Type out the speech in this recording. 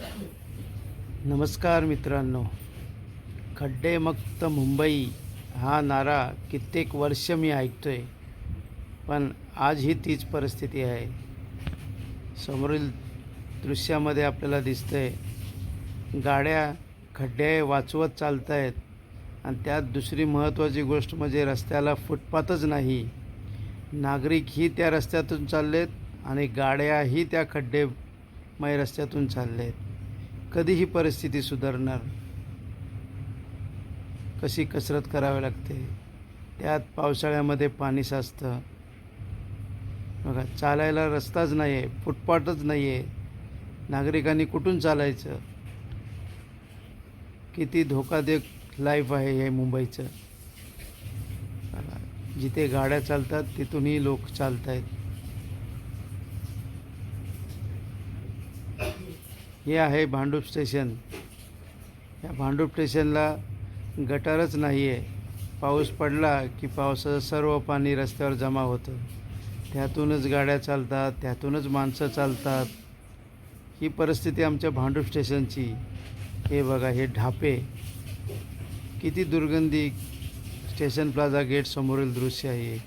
नमस्कार मित्रांनो. खड्डेमुक्त मुंबई हा नारा कित्येक वर्ष मी ऐकतो आहे पण आजही तीच परिस्थिती आहे. समोरील दृश्यामध्ये आपल्याला दिसतंय गाड्या खड्डे वाचवत चालत आहेत आणि त्यात दुसरी महत्त्वाची गोष्ट म्हणजे रस्त्याला फुटपाथच नाही. नागरिकही त्या रस्त्यातून चाललेत आणि गाड्याही त्या खड्डेमय रस्त्यातून चालले आहेत कधी ही परिस्थिती सुधारणार. कशी कसरत करावी लागते? त्यात पावसाळ्यामध्ये पाणी साचतं. बघा चालायला रस्ताच नाही आहे फुटपाथच नाही आहे नागरिकांनी कुठून चालायचं? किती धोकादायक लाईफ आहे हे मुंबईचं. जिथे गाड्या चालतात तिथूनही लोक चालत आहेत हे आहे भांडूप स्टेशन. या भांडूप स्टेशनला गटारच नाही आहे पाऊस पडला की पावसाचं सर्व पाणी रस्त्यावर जमा होतं. त्यातूनच गाड्या चालतात त्यातूनच माणसं चालतात. ही परिस्थिती आमच्या भांडूप स्टेशनची. हे बघा हे ढापे. किती दुर्गंधी स्टेशन प्लाझा गेट समोरील दृश्य आहे.